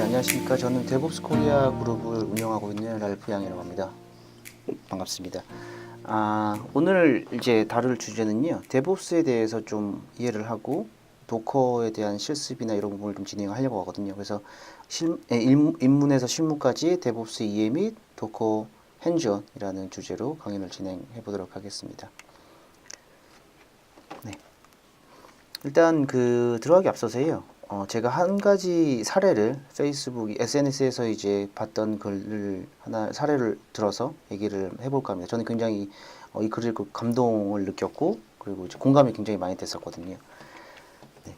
네, 안녕하십니까. 저는 데브옵스 코리아 그룹을 운영하고 있는 랄프 양이라고 합니다. 반갑습니다. 아, 오늘 이제 다룰 주제는요. 데브옵스에 대해서 좀 이해를 하고 도커에 대한 실습이나 이런 부분을 좀 진행하려고 하거든요. 그래서 실, 에, 일- 입문에서 실무까지 데브옵스 이해 및 도커 핸즈온이라는 주제로 강연을 진행해 보도록 하겠습니다. 네. 일단 그 들어가기 앞서서요. 어, 제가 한 가지 사례를 페이스북, SNS에서 이제 봤던 글을 하나 사례를 들어서 얘기를 해볼까 합니다. 저는 굉장히 어, 이 글을 읽고 감동을 느꼈고 그리고 공감이 굉장히 많이 됐었거든요. 네.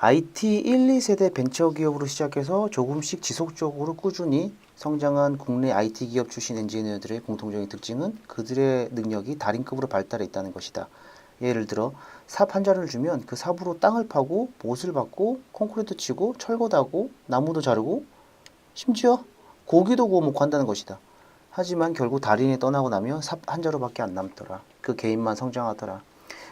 IT 1, 2세대 벤처기업으로 시작해서 조금씩 지속적으로 꾸준히 성장한 국내 IT 기업 출신 엔지니어들의 공통적인 특징은 그들의 능력이 달인급으로 발달해 있다는 것이다. 예를 들어 삽 한 자루를 주면 그 삽으로 땅을 파고 못을 박고 콘크리트 치고 철거 다고 나무도 자르고 심지어 고기도 구워 먹고 한다는 것이다. 하지만 결국 달인이 떠나고 나면 삽 한 자루밖에 안 남더라. 그 개인만 성장하더라.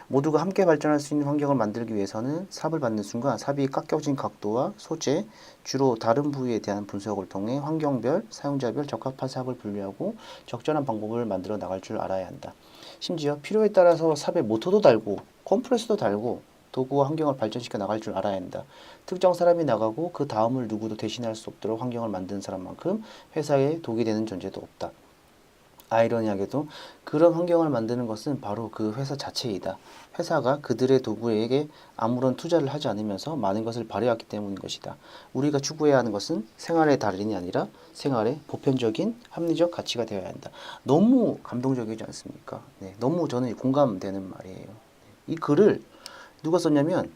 모두가 함께 발전할 수 있는 환경을 만들기 위해서는 삽을 받는 순간 삽이 깎여진 각도와 소재, 주로 다른 부위에 대한 분석을 통해 환경별, 사용자별 적합한 삽을 분류하고 적절한 방법을 만들어 나갈 줄 알아야 한다. 심지어 필요에 따라서 삽에 모터도 달고 컴프레서도 달고 도구와 환경을 발전시켜 나갈 줄 알아야 한다. 특정 사람이 나가고 그 다음을 누구도 대신할 수 없도록 환경을 만드는 사람만큼 회사에 독이 되는 존재도 없다. 아이러니하게도 그런 환경을 만드는 것은 바로 그 회사 자체이다. 회사가 그들의 도구에게 아무런 투자를 하지 않으면서 많은 것을 발휘했기 때문인 것이다. 우리가 추구해야 하는 것은 생활의 달인이 아니라 생활의 보편적인 합리적 가치가 되어야 한다. 너무 감동적이지 않습니까? 네, 너무 저는 공감되는 말이에요. 이 글을 누가 썼냐면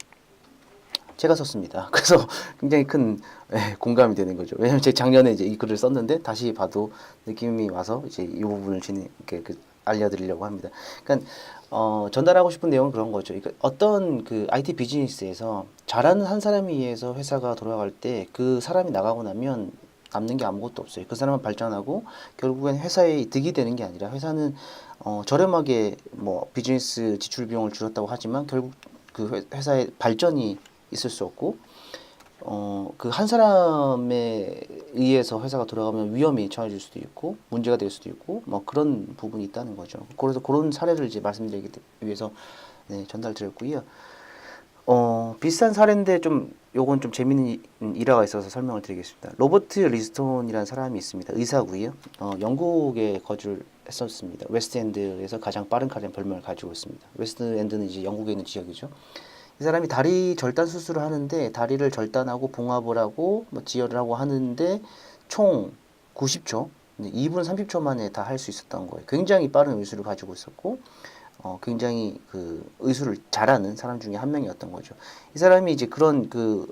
제가 썼습니다. 그래서 굉장히 큰 예, 공감이 되는 거죠. 왜냐면 제가 작년에 이제 이 글을 썼는데 다시 봐도 느낌이 와서 이제 이 부분을 이렇게 그 알려드리려고 합니다. 그러니까 어, 전달하고 싶은 내용은 그런 거죠. 그러니까 어떤 그 IT 비즈니스에서 잘하는 한 사람에 의해서 회사가 돌아갈 때 그 사람이 나가고 나면 남는 게 아무것도 없어요. 그 사람은 발전하고 결국엔 회사에 득이 되는 게 아니라 회사는 어, 저렴하게 뭐 비즈니스 지출 비용을 줄였다고 하지만 결국 그 회- 회사의 발전이 있을 수 없고 어, 그 한 사람에 의해서 회사가 돌아가면 위험이 처해질 수도 있고 문제가 될 수도 있고 뭐 그런 부분이 있다는 거죠. 그래서 그런 사례를 이제 말씀드리기 위해서 네, 전달드렸고요. 어, 비슷한 사례인데 좀 요건 좀 이- 일화가 있어서 설명을 드리겠습니다. 로버트 리스톤이라는 사람이 있습니다. 의사고요. 어, 영국에 거주를 했었습니다. 웨스트엔드에서 가장 빠른 카라는 별명을 가지고 있습니다. 웨스트엔드는 이제 영국에 있는 지역이죠. 이 사람이 다리 절단 수술을 하는데 다리를 절단하고 봉합을 하고 뭐 지혈을 하고 하는데 총 90초, 2분 30초 만에 다 할 수 있었던 거예요. 굉장히 빠른 의술을 가지고 있었고 어, 굉장히 그 의술을 잘하는 사람 중에 한 명이었던 거죠. 이 사람이 이제 그런 그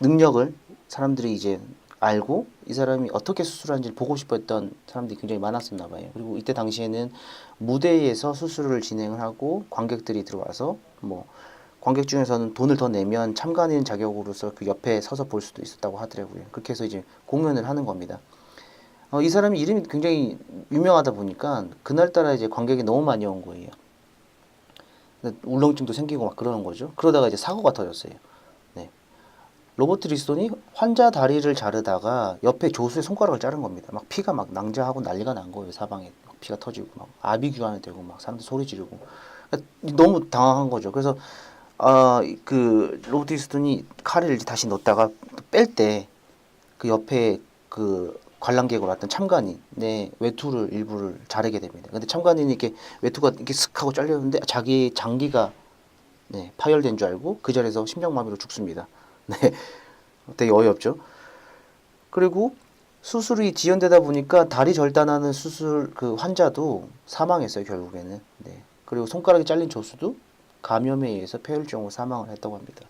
능력을 사람들이 이제 알고 이 사람이 어떻게 수술하는지를 보고 싶었던 사람들이 굉장히 많았었나 봐요. 그리고 이때 당시에는 무대에서 수술을 진행을 하고 관객들이 들어와서 뭐 관객 중에서는 돈을 더 내면 참관인 자격으로서 그 옆에 서서 볼 수도 있었다고 하더라고요. 그렇게 해서 이제 공연을 하는 겁니다. 어, 이 사람이 이름이 굉장히 유명하다 보니까 그날따라 이제 관객이 너무 많이 온 거예요. 울렁증도 생기고 막 그러는 거죠. 그러다가 이제 사고가 터졌어요. 네. 로버트 리스톤이 환자 다리를 자르다가 옆에 조수의 손가락을 자른 겁니다. 막 피가 막 낭자하고 난리가 난 거예요. 사방에 막 피가 터지고 막 아비규환이 되고 막 사람들 소리 지르고 그러니까 너무 당황한 거죠. 그래서 아 그 로버트 리스톤이 칼을 이제 다시 넣었다가 뺄 때 그 옆에 그 관람객으로 왔던 참관인의 외투를 일부를 자르게 됩니다. 근데 참관인이 이렇게 외투가 이렇게 슥 하고 잘렸는데 자기 장기가 네, 파열된 줄 알고 그 자리에서 심장마비로 죽습니다. 네, 되게 어이없죠. 그리고 수술이 지연되다 보니까 다리 절단하는 수술 그 환자도 사망했어요 결국에는. 네. 그리고 손가락이 잘린 조수도 감염에 의해서 폐혈증으로 사망을 했다고 합니다.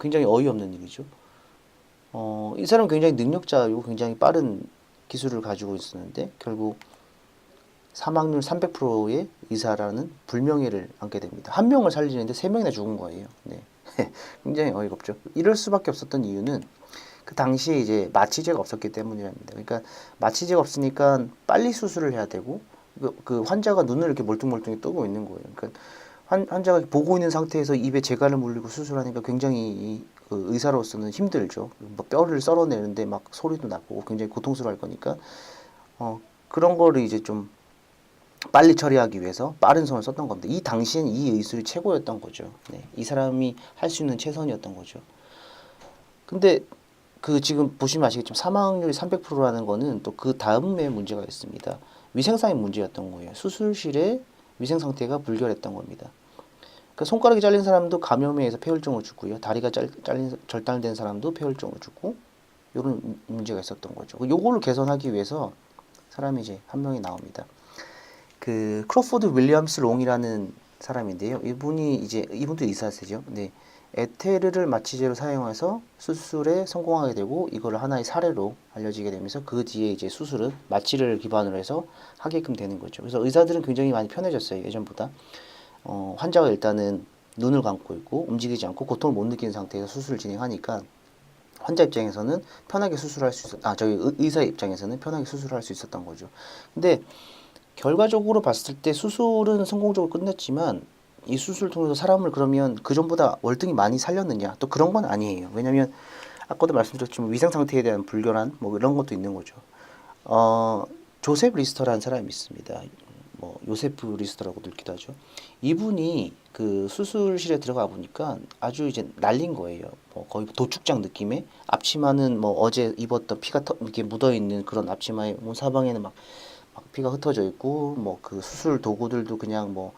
굉장히 어이없는 일이죠. 어, 이 사람은 굉장히 능력자이고 굉장히 빠른 기술을 가지고 있었는데 결국 사망률 300%의 의사라는 불명예를 안게 됩니다. 한 명을 살리는데 세 명이나 죽은 거예요. 네. 굉장히 어이가 없죠. 이럴 수밖에 없었던 이유는 그 당시에 이제 마취제가 없었기 때문이랍니다. 그러니까 마취제가 없으니까 빨리 수술을 해야 되고 그, 그 환자가 눈을 이렇게 멀뚱멀뚱히 뜨고 있는 거예요. 그러니까 환, 환자가 보고 있는 상태에서 입에 재갈을 물리고 수술하니까 굉장히 이- 그 의사로서는 힘들죠. 뭐 뼈를 썰어내는데 막 소리도 나고 굉장히 고통스러워할 거니까 어, 그런 거를 이제 좀 빨리 처리하기 위해서 빠른 손을 썼던 겁니다. 이 당시엔 이 의술이 최고였던 거죠. 네, 이 사람이 할 수 있는 최선이었던 거죠. 근데 그 지금 보시면 아시겠지만 사망률이 300%라는 거는 또 그 다음에 문제가 있습니다. 위생상의 문제였던 거예요. 수술실의 위생 상태가 불결했던 겁니다. 그 손가락이 잘린 사람도 감염에 의해서 폐혈증을 죽고요. 다리가 잘, 잘린 절단된 사람도 폐혈증을 죽고 이런 문제가 있었던 거죠. 그 요거를 개선하기 위해서 사람이 이제 한 명이 나옵니다. 그 크로포드 윌리엄스 롱이라는 사람인데요. 이분이 이제 이분도 의사세죠. 네. 에테르를 마취제로 사용해서 수술에 성공하게 되고 이거를 하나의 사례로 알려지게 되면서 그 뒤에 이제 수술은 마취를 기반으로 해서 하게끔 되는 거죠. 그래서 의사들은 굉장히 많이 편해졌어요. 예전보다. 어, 환자가 일단은 눈을 감고 있고 움직이지 않고 고통을 못 느끼는 상태에서 수술을 진행하니까 환자 입장에서는 편하게 수술할 수 있었, 아, 의- 의사 입장에서는 편하게 수술할 수 있었던 거죠. 근데 결과적으로 봤을 때 수술은 성공적으로 끝냈지만 이 수술을 통해서 사람을 그러면 그 전보다 월등히 많이 살렸느냐 또 그런 건 아니에요. 왜냐하면 아까도 말씀드렸지만 위생 상태에 대한 불결한 뭐 이런 것도 있는 거죠. 어, 조셉 리스터라는 사람이 있습니다. 뭐 요세프 리스터라고도 읽기도 하죠. 이분이 그 수술실에 들어가 보니까 아주 이제 날린 거예요. 뭐 거의 도축장 느낌의 앞치마는 뭐 어제 입었던 피가 터, 이렇게 묻어 있는 그런 앞치마에 뭐 사방에는 막, 막 피가 흩어져 있고 뭐 그 수술 도구들도 그냥 뭐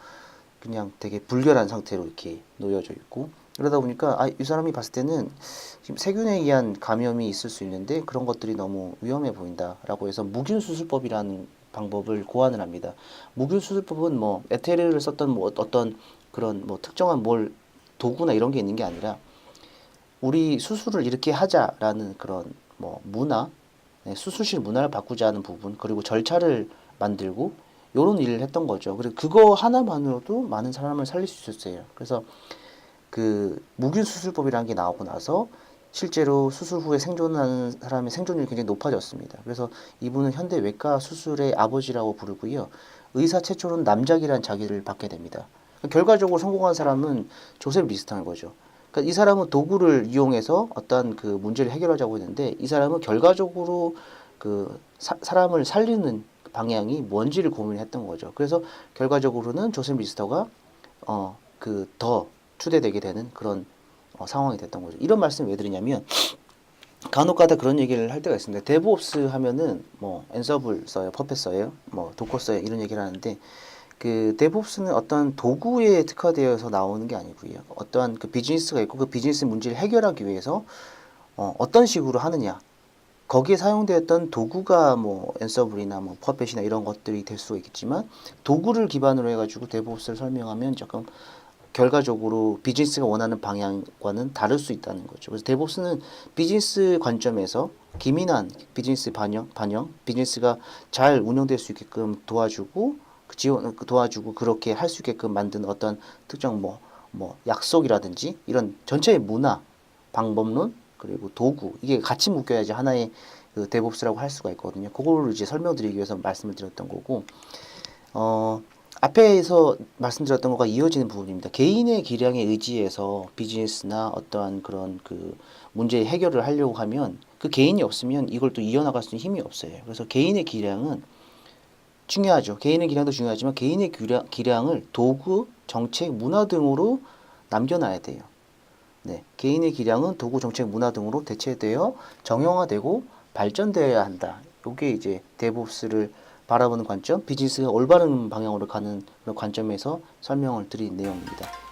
그냥 되게 불결한 상태로 이렇게 놓여져 있고 그러다 보니까 아, 이 사람이 봤을 때는 지금 세균에 의한 감염이 있을 수 있는데 그런 것들이 너무 위험해 보인다라고 해서 무균 수술법이라는 방법을 고안을 합니다. 무균 수술법은 뭐 에테르를 썼던 뭐 어떤 그런 뭐 특정한 뭘 도구나 이런 게 있는 게 아니라 우리 수술을 이렇게 하자라는 그런 뭐 문화, 네, 수술실 문화를 바꾸자는 부분 그리고 절차를 만들고 요런 일을 했던 거죠. 그리고 그거 하나만으로도 많은 사람을 살릴 수 있었어요. 그래서 그 무균 수술법이라는 게 나오고 나서 실제로 수술 후에 생존하는 사람의 생존율이 굉장히 높아졌습니다. 그래서 이분은 현대 외과 수술의 아버지라고 부르고요. 의사 최초로는 남작이라는 자기를 받게 됩니다. 결과적으로 성공한 사람은 조셉 리스터인 거죠. 그러니까 이 사람은 도구를 이용해서 어떤 그 문제를 해결하자고 했는데 이 사람은 결과적으로 그 사, 사람을 살리는 방향이 뭔지를 고민했던 거죠. 그래서 결과적으로는 조셉 리스터가 어 그 더 추대되게 되는 그런 어, 상황이 됐던 거죠. 이런 말씀 왜 드리냐면 간혹가다 그런 얘기를 할 때가 있습니다. 데브옵스 하면은 뭐 엔서블 써요, 퍼펫 써요, 뭐 도커 써요 이런 얘기를 하는데 그 데브옵스는 어떤 도구에 특화되어서 나오는 게 아니고요. 어떠한 그 비즈니스가 있고 그 비즈니스 문제를 해결하기 위해서 어, 어떤 식으로 하느냐 거기에 사용되었던 도구가 뭐 엔서블이나 뭐 퍼펫이나 이런 것들이 될 수가 있겠지만 도구를 기반으로 해가지고 데브옵스를 설명하면 조금 결과적으로 비즈니스가 원하는 방향과는 다를 수 있다는 거죠. 그래서 데브옵스는 비즈니스 관점에서 기민한 비즈니스 반영, 반영, 비즈니스가 잘 운영될 수 있게끔 도와주고 그 지원 그 도와주고 그렇게 할 수 있게끔 만든 어떤 특정 뭐뭐 약속이라든지 이런 전체의 문화, 방법론 그리고 도구 이게 같이 묶여야지 하나의 그 데브옵스라고 할 수가 있거든요. 그거를 이제 설명드리기 위해서 말씀을 드렸던 거고 어 앞에서 말씀드렸던 것과 이어지는 부분입니다. 개인의 기량에 의지해서 비즈니스나 어떠한 그런 그 문제 해결을 하려고 하면 그 개인이 없으면 이걸 또 이어나갈 수 있는 힘이 없어요. 그래서 개인의 기량은 중요하죠. 개인의 기량도 중요하지만 개인의 기량, 기량을 도구, 정책, 문화 등으로 남겨놔야 돼요. 네, 개인의 기량은 도구, 정책, 문화 등으로 대체되어 정형화되고 발전되어야 한다. 이게 이제 데브옵스를 바라보는 관점, 비즈니스가 올바른 방향으로 가는 그런 관점에서 설명을 드린 내용입니다.